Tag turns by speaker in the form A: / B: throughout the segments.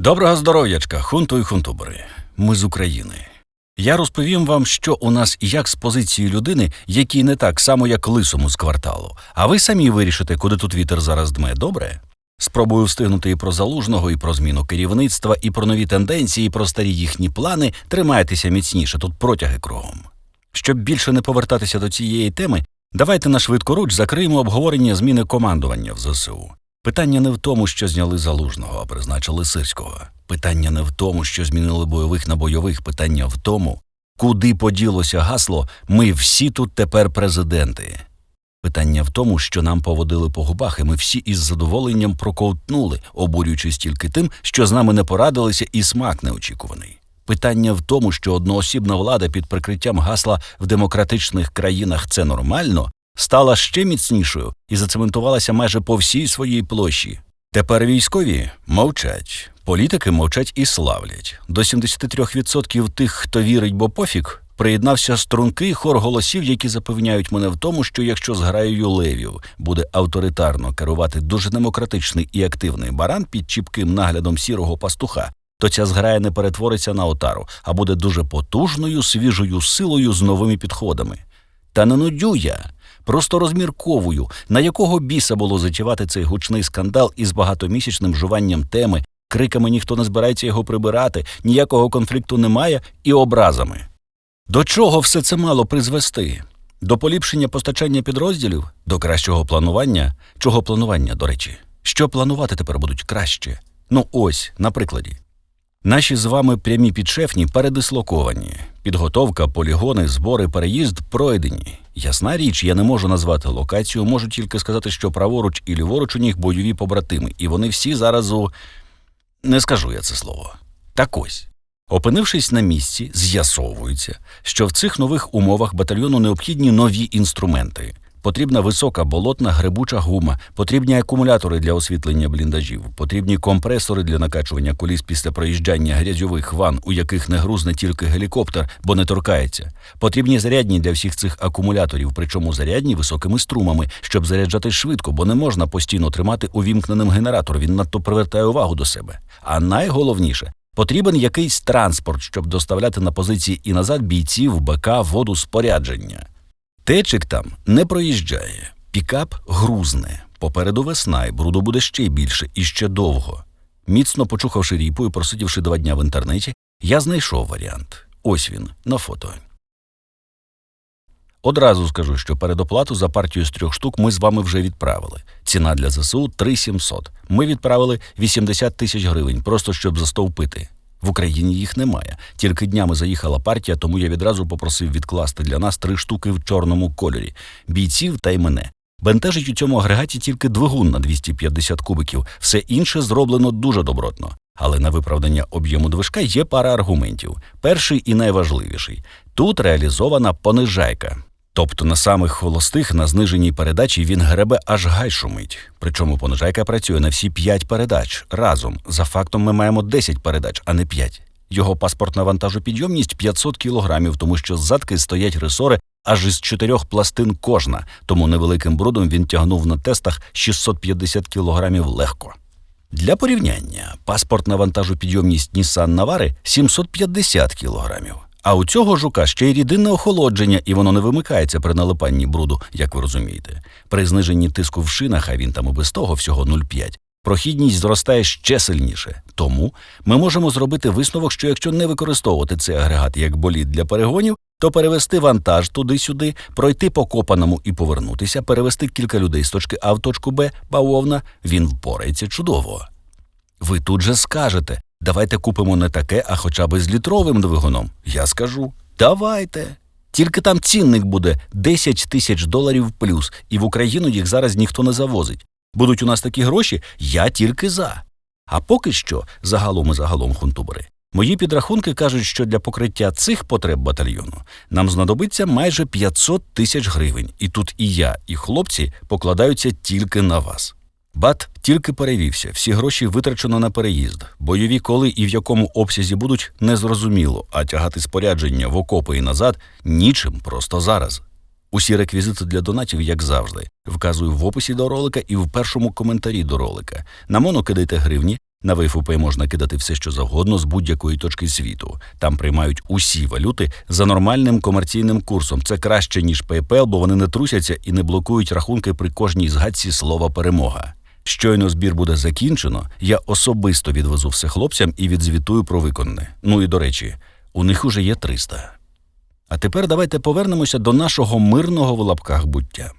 A: Доброго здоров'ячка, хунту і хунтубери. Ми з України. Я розповім вам, що у нас і як з позиції людини, якій не так само, як лисому з кварталу. А ви самі вирішите, куди тут вітер зараз дме, добре? Спробую встигнути і про залужного, і про зміну керівництва, і про нові тенденції, і про старі їхні плани. Тримайтеся міцніше, тут протяги кругом. Щоб більше не повертатися до цієї теми, давайте на швидкоруч закриємо обговорення зміни командування в ЗСУ. Питання не в тому, що зняли залужного, а призначили сирського. Питання не в тому, що змінили бойових на бойових. Питання в тому, куди поділося гасло Ми всі тут тепер президенти. Питання в тому, що нам поводили по губах, і ми всі із задоволенням проковтнули, обурюючись тільки тим, що з нами не порадилися, і смак неочікуваний. Питання в тому, що одноосібна влада під прикриттям гасла в демократичних країнах це нормально, стала ще міцнішою і зацементувалася майже по всій своїй площі. Тепер військові мовчать, політики мовчать і славлять. До 73% тих, хто вірить, бо пофіг, приєднався стрункий хор голосів, які запевняють мене в тому, що якщо з граєю левів буде авторитарно керувати дуже демократичний і активний баран під чіпким наглядом сірого пастуха, то ця зграя не перетвориться на отару, а буде дуже потужною, свіжою силою з новими підходами. Та не нудю я. Просто розмірковую, на якого біса було затівати цей гучний скандал із багатомісячним жуванням теми, криками ніхто не збирається його прибирати, ніякого конфлікту немає і образами. До чого все це мало призвести? До поліпшення постачання підрозділів, до кращого планування, чого планування, до речі, що планувати тепер будуть краще? Ну ось, на прикладі. Наші з вами прямі підшефні передислоковані. Підготовка, полігони, збори, переїзд пройдені. Ясна річ, я не можу назвати локацію, можу тільки сказати, що праворуч і ліворуч у них бойові побратими, і вони всі зараз у. Не скажу я це слово. Так ось. Опинившись на місці, з'ясовується, що в цих нових умовах батальйону необхідні нові інструменти. Потрібна висока болотна грибуча гума, потрібні акумулятори для освітлення бліндажів, потрібні компресори для накачування коліс після проїжджання грязьових ван, у яких не грузне тільки гелікоптер, бо не торкається. Потрібні зарядні для всіх цих акумуляторів, причому зарядні високими струмами, щоб заряджати швидко, бо не можна постійно тримати увімкненим генератор. Він надто привертає увагу до себе. А найголовніше. Потрібен якийсь транспорт, щоб доставляти на позиції і назад бійців, БК, воду, спорядження. Течик там не проїжджає, пікап грузне. Попереду весна, і бруду буде ще більше і ще довго. Міцно почухавши ріпу і просидівши два дня в інтернеті, я знайшов варіант. Ось він на фото. Одразу скажу, що передоплату за партію з трьох штук ми з вами вже відправили. Ціна для ЗСУ 3700. Ми відправили 80 тисяч гривень, просто щоб застовпити. В Україні їх немає. Тільки днями заїхала партія, тому я відразу попросив відкласти для нас три штуки в чорному кольорі бійців та й мене. Бентежить у цьому агрегаті тільки двигун на 250 кубиків, все інше зроблено дуже добротно. Але на виправдання об'єму движка є пара аргументів. Перший і найважливіший тут реалізована понижайка. Тобто на самих холостих на зниженій передачі він гребе аж гай шумить. Причому понижайка працює на всі 5 передач разом. За фактом ми маємо 10 передач, а не 5. Його паспортна вантажопідйомність 500 кілограмів, тому що ззадки стоять ресори аж із чотирьох пластин кожна, тому невеликим брудом він тягнув на тестах 650 кілограмів легко. Для порівняння паспортна вантажопідйомність Nissan Navara 750 кілограмів. А у цього жука ще й рідинне охолодження, і воно не вимикається при налипанні бруду, як ви розумієте. При зниженні тиску в шинах, а він там і без того всього 0,5, прохідність зростає ще сильніше. Тому ми можемо зробити висновок, що якщо не використовувати цей агрегат як болід для перегонів, то перевести вантаж туди-сюди, пройти по копаному і повернутися, перевести кілька людей з точки А в точку Б, бавовна, він впорається чудово. Ви тут же скажете, давайте купимо не таке, а хоча б з літровим двигуном. Я скажу давайте. Тільки там цінник буде 10 тисяч доларів плюс, і в Україну їх зараз ніхто не завозить. Будуть у нас такі гроші, я тільки за. А поки що, загалом і загалом хунтубери, мої підрахунки кажуть, що для покриття цих потреб батальйону нам знадобиться майже 500 тисяч гривень, і тут і я, і хлопці покладаються тільки на вас. Бат тільки перевівся, всі гроші витрачено на переїзд. Бойові коли і в якому обсязі будуть незрозуміло, а тягати спорядження в окопи і назад нічим просто зараз. Усі реквізити для донатів, як завжди, вказую в описі до ролика і в першому коментарі до ролика. На моно кидайте гривні, На WFUP можна кидати все, що завгодно з будь-якої точки світу. Там приймають усі валюти за нормальним комерційним курсом. Це краще ніж PayPal, бо вони не трусяться і не блокують рахунки при кожній згадці слова перемога. Щойно збір буде закінчено, я особисто відвезу все хлопцям і відзвітую про виконане. Ну і до речі, у них уже є 300. А тепер давайте повернемося до нашого мирного в лапках буття.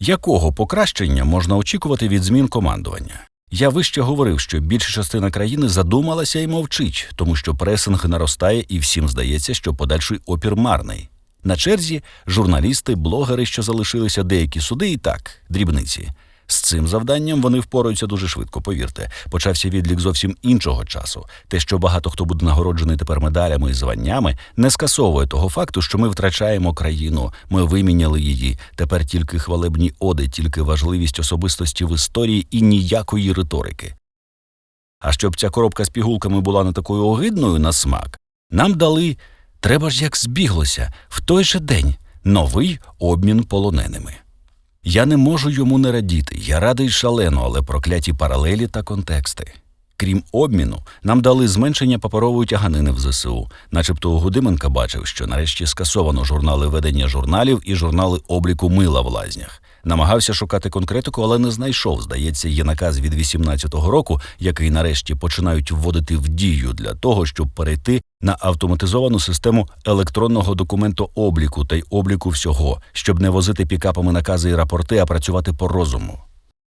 A: Якого покращення можна очікувати від змін командування? Я вище говорив, що більша частина країни задумалася і мовчить, тому що пресинг наростає і всім здається, що подальший опір марний. На черзі журналісти, блогери, що залишилися, деякі суди і так, дрібниці. З цим завданням вони впораються дуже швидко, повірте. Почався відлік зовсім іншого часу. Те, що багато хто буде нагороджений тепер медалями і званнями, не скасовує того факту, що ми втрачаємо країну, ми виміняли її. Тепер тільки хвалебні оди, тільки важливість особистості в історії і ніякої риторики. А щоб ця коробка з пігулками була не такою огидною на смак, нам дали треба ж як збіглося в той же день новий обмін полоненими. Я не можу йому не радіти. Я радий шалено, але прокляті паралелі та контексти. Крім обміну, нам дали зменшення паперової тяганини в ЗСУ, начебто Гудименка бачив, що нарешті скасовано журнали ведення журналів і журнали обліку мила в лазнях. Намагався шукати конкретику, але не знайшов. Здається, є наказ від 18-го року, який нарешті починають вводити в дію для того, щоб перейти на автоматизовану систему електронного документообліку та й обліку всього, щоб не возити пікапами накази і рапорти, а працювати по розуму.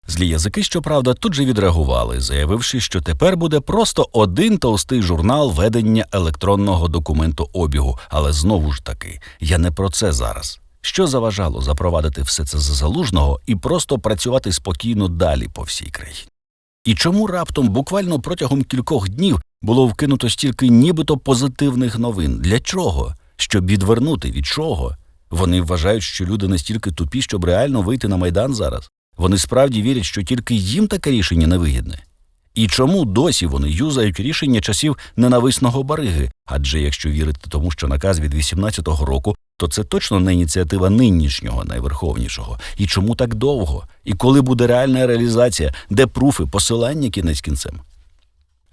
A: Злі язики, щоправда, тут же відреагували, заявивши, що тепер буде просто один товстий журнал ведення електронного документообігу. Але знову ж таки, я не про це зараз. Що заважало запровадити все це за залужного і просто працювати спокійно далі по всій країні? І чому раптом, буквально протягом кількох днів, було вкинуто стільки нібито позитивних новин? Для чого? Щоб відвернути від чого? Вони вважають, що люди настільки тупі, щоб реально вийти на майдан зараз. Вони справді вірять, що тільки їм таке рішення невигідне. І чому досі вони юзають рішення часів ненависного бариги? Адже якщо вірити тому, що наказ від 18-го року, то це точно не ініціатива нинішнього найверховнішого. І чому так довго? І коли буде реальна реалізація, де пруфи, посилання кінець кінцем?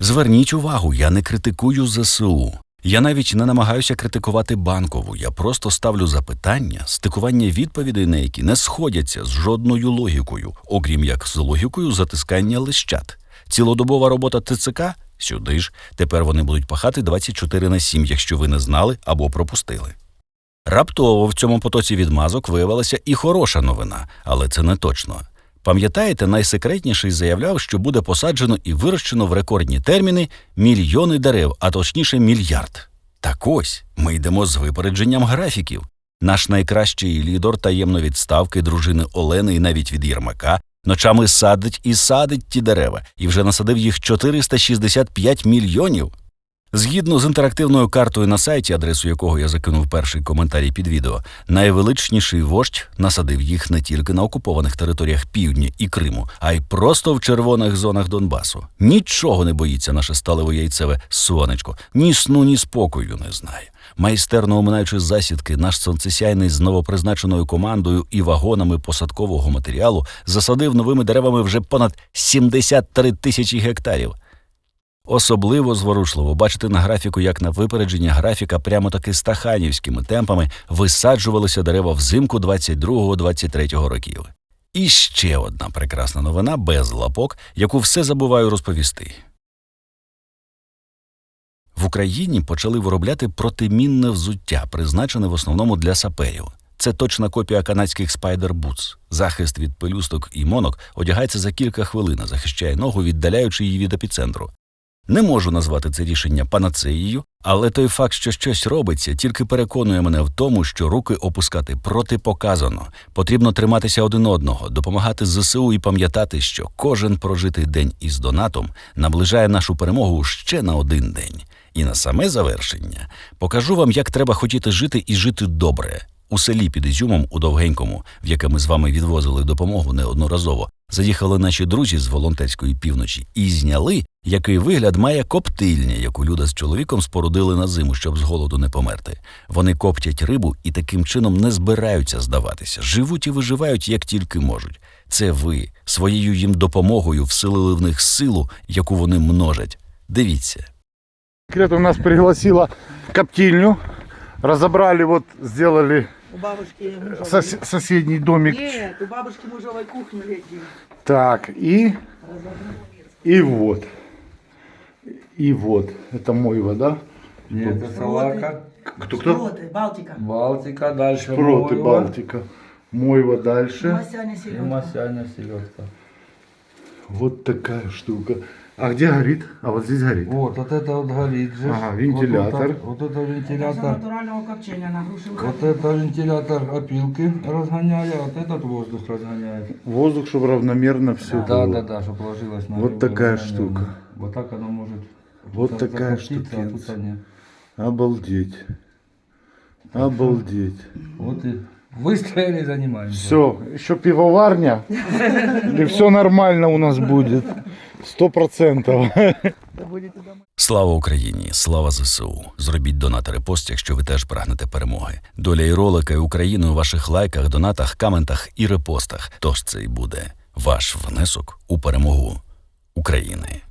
A: Зверніть увагу, я не критикую ЗСУ. Я навіть не намагаюся критикувати банкову. Я просто ставлю запитання, стикування відповідей на які не сходяться з жодною логікою, окрім як з логікою затискання лищат. Цілодобова робота ТЦК сюди ж. Тепер вони будуть пахати 24 на 7, якщо ви не знали або пропустили. Раптово в цьому потоці відмазок виявилася і хороша новина, але це не точно. Пам'ятаєте, найсекретніший заявляв, що буде посаджено і вирощено в рекордні терміни мільйони дерев, а точніше мільярд. Так ось ми йдемо з випередженням графіків. Наш найкращий лідер таємно відставки дружини Олени і навіть від Єрмака ночами садить і садить ті дерева, і вже насадив їх 465 мільйонів. Згідно з інтерактивною картою на сайті, адресу якого я закинув перший коментарій під відео, найвеличніший вождь насадив їх не тільки на окупованих територіях півдня і Криму, а й просто в червоних зонах Донбасу. Нічого не боїться наше сталево яйцеве сонечко, ні сну, ні спокою не знає. Майстерно оминаючи засідки, наш сонцесяйний з новопризначеною командою і вагонами посадкового матеріалу засадив новими деревами вже понад 73 тисячі гектарів. Особливо зворушливо бачити на графіку, як на випередження графіка прямо таки стаханівськими темпами висаджувалися дерева взимку 22-23 років. І ще одна прекрасна новина без лапок, яку все забуваю розповісти. В Україні почали виробляти протимінне взуття, призначене в основному для саперів. Це точна копія канадських Spider Boots. Захист від пелюсток і монок одягається за кілька хвилин, захищає ногу, віддаляючи її від епіцентру. Не можу назвати це рішення панацеєю, але той факт, що щось робиться, тільки переконує мене в тому, що руки опускати протипоказано. Потрібно триматися один одного, допомагати ЗСУ і пам'ятати, що кожен прожитий день із донатом наближає нашу перемогу ще на один день. І на саме завершення покажу вам, як треба хотіти жити і жити добре. У селі під Ізюмом у довгенькому, в яке ми з вами відвозили допомогу неодноразово, заїхали наші друзі з волонтерської півночі і зняли Який вигляд має коптильня, яку Люда з чоловіком спорудили на зиму, щоб з голоду не померти. Вони коптять рибу і таким чином не збираються здаватися. Живуть і виживають як тільки можуть. Це ви своєю їм допомогою вселили в них силу, яку вони множать. Дивіться.
B: Секрет у нас пригласила коптильню. Разобрали, вот сделали
C: У бабушки
B: сос- соседний домик.
C: Нет, у бабушки мужовой кухню летнюю.
B: Так, и, и вот. И вот. Это мой вода.
D: Нет, это салака,
B: Кто-кто?
C: Шпроты, Балтика.
D: Балтика, дальше
B: Проты,
D: Мойва
B: Балтика. Мойва дальше.
C: Масяня
D: и
C: селедка.
D: Масяня селедка.
B: Вот такая штука. А где горит? А вот здесь горит.
D: Вот, вот это вот горит же.
B: Ага, вентилятор.
D: Вот, вот это
C: Это
D: вентилятор.
C: натурального копчения на груши
D: Вот это вентилятор опилки разгоняет, а вот этот воздух разгоняет.
B: Воздух, чтобы равномерно все
D: Да, да, да, чтобы ложилось на
B: Вот такая
D: равномерно.
B: штука.
D: Вот так оно может
B: Вот
D: за-
B: такая
D: закоптиться, а тут
B: штукенция.
D: они-
B: Обалдеть. Обалдеть.
D: Вот и выстроили и занимаемся.
B: Все, еще пивоварня, и все нормально у нас будет. Сто процентов.
A: Слава Україні! Слава ЗСУ! Зробіть донат репост, якщо ви теж прагнете перемоги. Доля і ролика і України у ваших лайках, донатах, коментах і репостах. Тож це й буде ваш внесок у перемогу України.